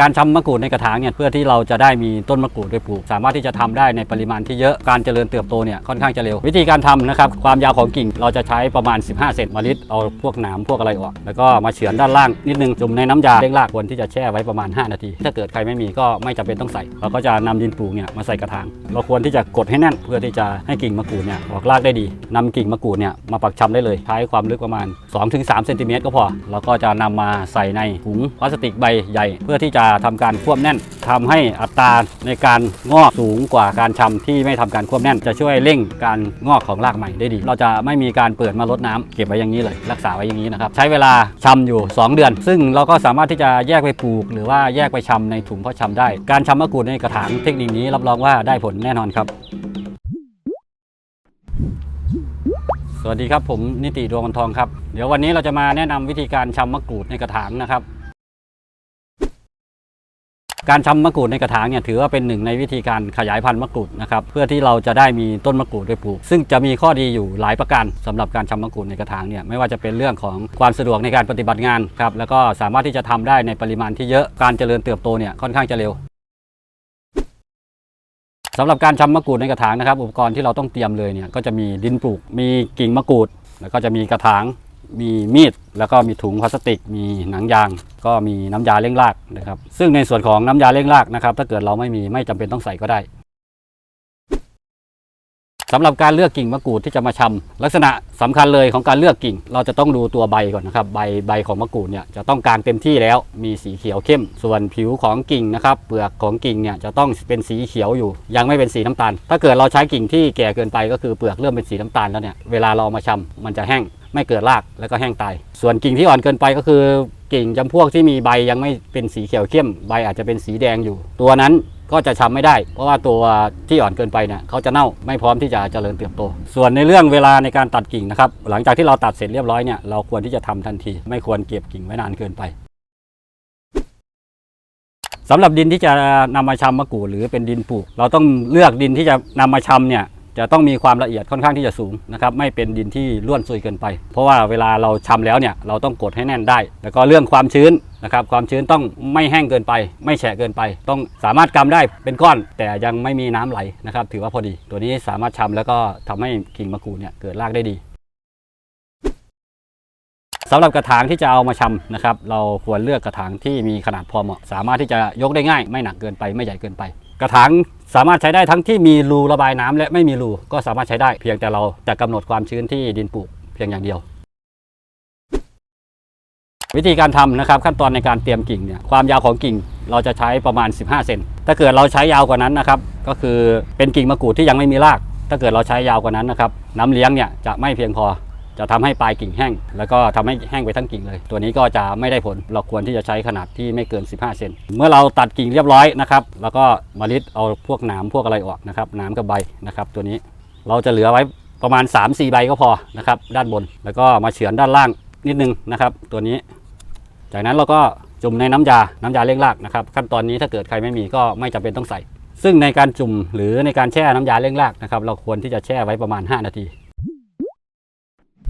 การชำมะกรูดในกระถางเนี่ยเพื่อที่เราจะได้มีต้นมะกรูดไปปลูก สามารถที่จะทำได้ในปริมาณที่เยอะการเจริญเติบโตเนี่ยค่อนข้างจะเร็ว วิธีการทำนะครับความยาวของกิ่งเราจะใช้ประมาณ 15 เซนมาลิดเอาพวกหนามพวกอะไรออก แล้วก็มาเฉือนด้านล่างนิดนึงจุ่มในน้ำยาเร่งรากควรที่จะแช่ไว้ประมาณ 5 นาที ถ้าเกิดใครไม่มีก็ไม่จำเป็นต้องใส่เราก็จะนำดินปลูกเนี่ยมาใส่กระถาง เราควรที่จะกดให้แน่นเพื่อที่จะให้กิ่งมะกรูดเนี่ยออกรากได้ดีนำกิ่งมะกรูดเนี่ยมาปักชำได้เลยใช้ความลึกประมาณ2-3เซนติเมตรก็พอแล้วก็จะนำมาใส่ในถุงพลาสติกใบใหญ่เพื่อที่จะทำการควบแน่นทำให้อัตราในการงอกสูงกว่าการชำที่ไม่ทำการควบแน่น จะช่วยเร่งการงอกของรากใหม่ได้ดี เราจะไม่มีการเปิดมาลดน้ำเก็บไว้อย่างนี้เลย รักษาไว้อย่างนี้นะครับ ใช้เวลาชำอยู่ 2 เดือน ซึ่งเราก็สามารถที่จะแยกไปปลูก หรือว่าแยกไปชำในถุงเพาะชำได้ การชำมะกรูดในกระถางเทคนิคนี้รับรองว่าได้ผลแน่นอนครับสวัสดีครับผมนิติดวงวันทองครับ เดี๋ยววันนี้เราจะมาแนะนำวิธีการชำมะกรูดในกระถางนะครับ การชำมะกรูดในกระถางเนี่ยถือว่าเป็นหนึ่งในวิธีการขยายพันธุ์มะกรูดนะครับเพื่อที่เราจะได้มีต้นมะกรูดไปปลูก ซึ่งจะมีข้อดีอยู่หลายประการสำหรับการชำมะกรูดในกระถางเนี่ยไม่ว่าจะเป็นเรื่องของความสะดวกในการปฏิบัติงานครับแล้วก็สามารถที่จะทำได้ในปริมาณที่เยอะการเจริญเติบโตเนี่ยค่อนข้างจะเร็วสำหรับการชำมะกรูดในกระถางนะครับ อุปกรณ์ที่เราต้องเตรียมเลยเนี่ยก็จะมีดินปลูก มีกิ่งมะกรูด แล้วก็จะมีกระถาง มีมีด แล้วก็มีถุงพลาสติก มีหนังยาง ก็มีน้ำยาเร่งรากนะครับ ซึ่งในส่วนของน้ำยาเร่งรากนะครับ ถ้าเกิดเราไม่มีไม่จำเป็นต้องใส่ก็ได้ สำหรับการเลือกกิ่งมะกรูดที่จะมาชำลักษณะสำคัญเลยของการเลือกกิ่ง เราจะต้องดูตัวใบก่อนนะครับใบใบของมะกรูดเนี่ยจะต้องกลางเต็มที่แล้วมีสีเขียวเข้ม ส่วนผิวของกิ่งนะครับเปลือกของกิ่งเนี่ยจะต้องเป็นสีเขียวอยู่ ยังไม่เป็นสีน้ำตาล ถ้าเกิดเราใช้กิ่งที่แก่เกินไปก็คือเปลือกเริ่มเป็นสีน้ำตาลแล้วเนี่ยเวลาเรามาชำมันจะแห้งไม่เกิดรากแล้วก็แห้งตาย ส่วนกิ่งที่อ่อนเกินไปก็คือกิ่งจำพวกที่มีใบยังไม่เป็นสีเขียวเข้ม ใบอาจจะเป็นสีแดงอยู่ ตัวนั้น ก็จะชำไม่ได้ เพราะว่าตัวที่อ่อนเกินไปเนี่ยเขาจะเน่าไม่พร้อมที่จะเจริญเติบโต ส่วนในเรื่องเวลาในการตัดกิ่งนะครับหลังจากที่เราตัดเสร็จเรียบร้อยเนี่ยเราควรที่จะทำทันที ไม่ควรเก็บกิ่งไว้นานเกินไปสำหรับดินที่จะนำมาชำมะกรูดหรือเป็นดินปลูก เราต้องเลือกดินที่จะนำมาชำเนี่ย จะต้องมีความละเอียดค่อนข้างที่จะสูงนะครับไม่เป็นดินที่ร่วนซุยเกินไป เพราะว่าเวลาเราชำแล้วเนี่ยเราต้องกดให้แน่นได้ แล้วก็เรื่องความชื้นนะครับความชื้นต้องไม่แห้งเกินไป ไม่แฉะเกินไป ต้องสามารถกำได้เป็นก้อน แต่ยังไม่มีน้ำไหลนะครับถือว่าพอดี ตัวนี้สามารถชำแล้วก็ทำให้กิ่งมะกรูดเนี่ยเกิดรากได้ดีสำหรับกระถางที่จะเอามาชำนะครับเราควรเลือกกระถางที่มีขนาดพอเหมาะ สามารถที่จะยกได้ง่าย ไม่หนักเกินไปไม่ใหญ่เกินไป กระถาง สามารถใช้ได้ทั้งที่มีรูระบายน้ำและไม่มีรูก็สามารถใช้ได้เพียงแต่เราจะกำหนดความชื้นที่ดินปลูกเพียงอย่างเดียว วิธีการทำนะครับขั้นตอนในการเตรียมกิ่งเนี่ยความยาวของกิ่งเราจะใช้ประมาณ 15 เซนถ้าเกิดเราใช้ยาวกว่านั้นนะครับก็คือเป็นกิ่งมะกรูดที่ยังไม่มีราก ถ้าเกิดเราใช้ยาวกว่านั้นนะครับน้ำเลี้ยงเนี่ยจะไม่เพียงพอ จะทำให้ปลายกิ่งแห้ง แล้วก็ทำให้แห้งไปทั้งกิ่งเลย ตัวนี้ก็จะไม่ได้ผล เราควรที่จะใช้ขนาดที่ไม่เกิน 15 เซน เมื่อเราตัดกิ่งเรียบร้อยนะครับ แล้วก็มาลิดเอาพวกหนามพวกอะไรออกนะครับหนามกับใบนะครับ ตัวนี้เราจะเหลือไว้ประมาณ 3-4 ใบก็พอนะครับ ด้านบน แล้วก็มาเฉือนด้านล่างนิดนึงนะครับ ตัวนี้ จากนั้นเราก็จุ่มในน้ำยา น้ำยาเร่งรากนะครับ ขั้นตอนนี้ถ้าเกิดใครไม่มีก็ไม่จำเป็นต้องใส่ ซึ่งในการจุ่มหรือในการแช่น้ำยาเร่งรากนะครับ เราควรที่จะแช่ไว้ประมาณ 5 นาที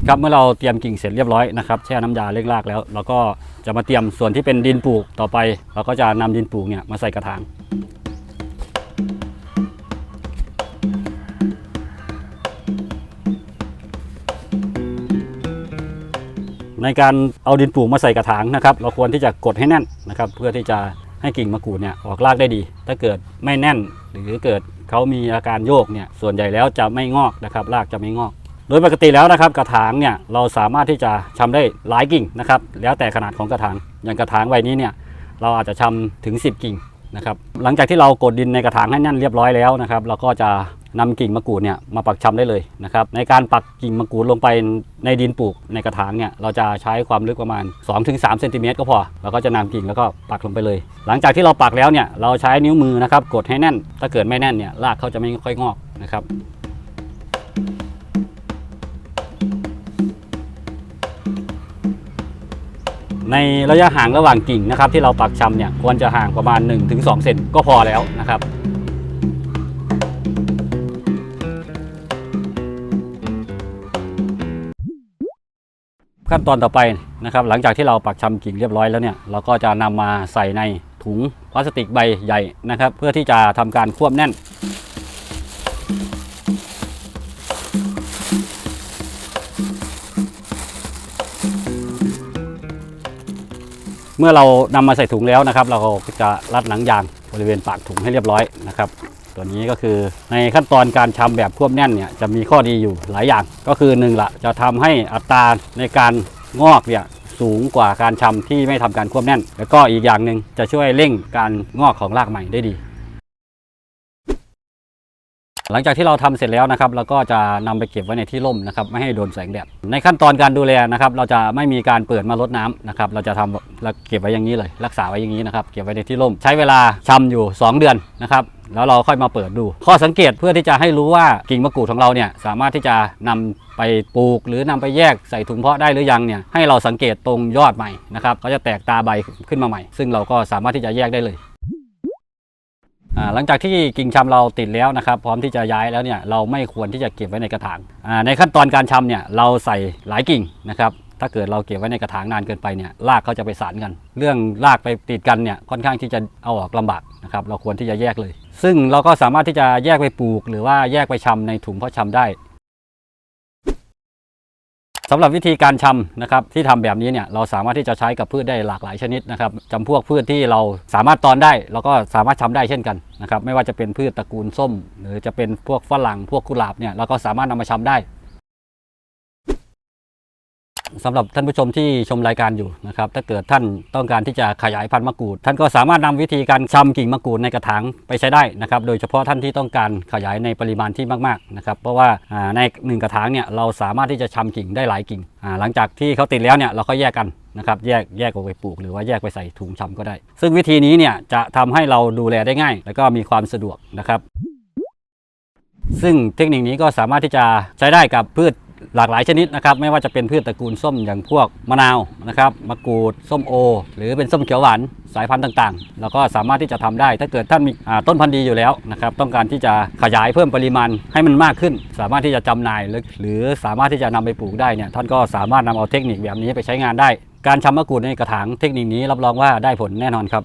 ครับเมื่อเราเตรียมกิ่งเสร็จเรียบร้อยนะครับแช่น้ำยาเร่งรากแล้วเราก็จะมาเตรียมส่วนที่เป็นดินปลูกต่อไป เราก็จะนำดินปลูกเนี่ยมาใส่กระถางในการเอาดินปลูกมาใส่กระถางนะครับ เราควรที่จะกดให้แน่นนะครับ เพื่อที่จะให้กิ่งมะกรูดเนี่ยออกรากได้ดี ถ้าเกิดไม่แน่นหรือเกิดเขามีอาการโยกเนี่ยส่วนใหญ่แล้วจะไม่งอกนะครับรากจะไม่งอก ดยปกติแล้วนะครับกระถางเนี่ยเราสามารถที่จะชำได้หลายกิ่งนะครับแล้วแต่ขนาดของกระถางอย่างกระถางใบนี้เนี่ยเราอาจจะชำถึง 10 กิ่งนะครับหลังจากที่เรากดดินในกระถางให้แน่นเรียบร้อยแล้วนะครับเราก็จะนำกิ่งมะกรูดเนี่ยมาปักชำได้เลยนะครับในการปักกิ่งมะกรูดลงไปในดินปลูกในกระถางเนี่ยเราจะใช้ความลึกประมาณ 2-3เซนติเมตรก็พอเราก็จะนำกิ่งแล้วก็ปักลงไปเลย หลังจากที่เราปักแล้วเนี่ยเราใช้นิ้วมือนะครับกดให้แน่น ถ้าเกิดไม่แน่นเนี่ยรากเขาจะไม่ค่อยงอกนะครับ ในระยะห่างระหว่างกิ่งนะครับ ที่เราปักชำเนี่ยควรจะห่างประมาณ 1-2 เซนก็พอแล้วนะครับขั้นตอนต่อไปนะครับหลังจากที่เราปักชำกิ่งเรียบร้อยแล้วเนี่ยเราก็จะนำมาใส่ในถุงพลาสติกใบใหญ่นะครับ เพื่อที่จะทำการควบแน่น เมื่อเรานำมาใส่ถุงแล้วนะครับ เราก็จะรัดหนังยางบริเวณปากถุงให้เรียบร้อยนะครับ ตัวนี้ก็คือในขั้นตอนการชำแบบควบแน่นเนี่ยจะมีข้อดีอยู่หลายอย่าง ก็คือหนึ่งละจะทำให้อัตราในการงอกเนี่ยสูงกว่าการชำที่ไม่ทำการควบแน่น แล้วก็อีกอย่างหนึ่งจะช่วยเร่งการงอกของรากใหม่ได้ดี หลังจากที่เราทำเสร็จแล้วนะครับเราก็จะนำไปเก็บไว้ในที่ร่มนะครับไม่ให้โดนแสงแดดในขั้นตอนการดูแลนะครับเราจะไม่มีการเปิดมาลดน้ำนะครับเราจะทำเราเก็บไว้อย่างนี้เลย รักษาไว้อย่างนี้นะครับเก็บไว้ในที่ร่ม ใช้เวลาชำอยู่ 2 เดือนนะครับแล้วเราค่อยมาเปิดดู ข้อสังเกตเพื่อที่จะให้รู้ว่ากิ่งมะกรูดของเราเนี่ยสามารถที่จะนำไปปลูก หรือนำไปแยกใส่ถุงเพาะได้หรือยังเนี่ยให้เราสังเกตตรงยอดใหม่นะครับเขาจะแตกตาใบขึ้นมาใหม่ ซึ่งเราก็สามารถที่จะแยกได้เลย หลังจากที่กิ่งชำเราติดแล้วนะครับ พร้อมที่จะย้ายแล้วเนี่ยเราไม่ควรที่จะเก็บไว้ในกระถางในขั้นตอนการชำเนี่ยเราใส่หลายกิ่งนะครับถ้าเกิดเราเก็บไว้ในกระถางนานเกินไปเนี่ยรากเขาจะไปสานกัน เรื่องรากไปติดกันเนี่ยค่อนข้างที่จะเอาออกลำบากนะครับเราควรที่จะแยกเลย ซึ่งเราก็สามารถที่จะแยกไปปลูก หรือว่าแยกไปชำในถุงเพาะชำได้ สำหรับวิธีการชำนะครับที่ทำแบบนี้เนี่ยเราสามารถที่จะใช้กับพืชได้หลากหลายชนิดนะครับจำพวกพืชที่เราสามารถตอนได้เราก็สามารถชำได้เช่นกันนะครับไม่ว่าจะเป็นพืชตระกูลส้ม หรือจะเป็นพวกฝรั่งพวกกุหลาบเนี่ยเราก็สามารถนำมาชำได้ สำหรับท่านผู้ชมที่ชมรายการอยู่นะครับถ้าเกิดท่านต้องการที่จะขยายพันธุ์มะกรูด ท่านก็สามารถนำวิธีการชำกิ่งมะกรูดในกระถางไปใช้ได้นะครับโดยเฉพาะท่านที่ต้องการขยายในปริมาณที่มากๆนะครับเพราะว่าในหนึ่งกระถางเนี่ยเราสามารถที่จะชำกิ่งได้หลายกิ่ง หลังจากที่เขาติดแล้วเนี่ยเราก็แยกกันนะครับแยกแยกออกไปปลูกหรือว่าแยกไปใส่ถุงชำก็ได้ ซึ่งวิธีนี้เนี่ยจะทำให้เราดูแลได้ง่าย แล้วก็มีความสะดวกนะครับซึ่งเทคนิคนี้ก็สามารถที่จะใช้ได้กับพืช หลากหลายชนิดนะครับ ไม่ว่าจะเป็นพืชตระกูลส้มอย่างพวกมะนาวนะครับมะกรูดส้มโอ หรือเป็นส้มเขียวหวานสายพันธุ์ต่างๆเราก็สามารถที่จะทำได้ ถ้าเกิดท่านมีต้นพันธุ์ดีอยู่แล้วนะครับ ต้องการที่จะขยายเพิ่มปริมาณให้มันมากขึ้น สามารถที่จะจำหน่ายหรือหรือสามารถที่จะนำไปปลูกได้เนี่ยท่านก็สามารถนำเอาเทคนิคแบบนี้ไปใช้งานได้ การชำมะกรูดในกระถางเทคนิคนี้รับรองว่าได้ผลแน่นอนครับ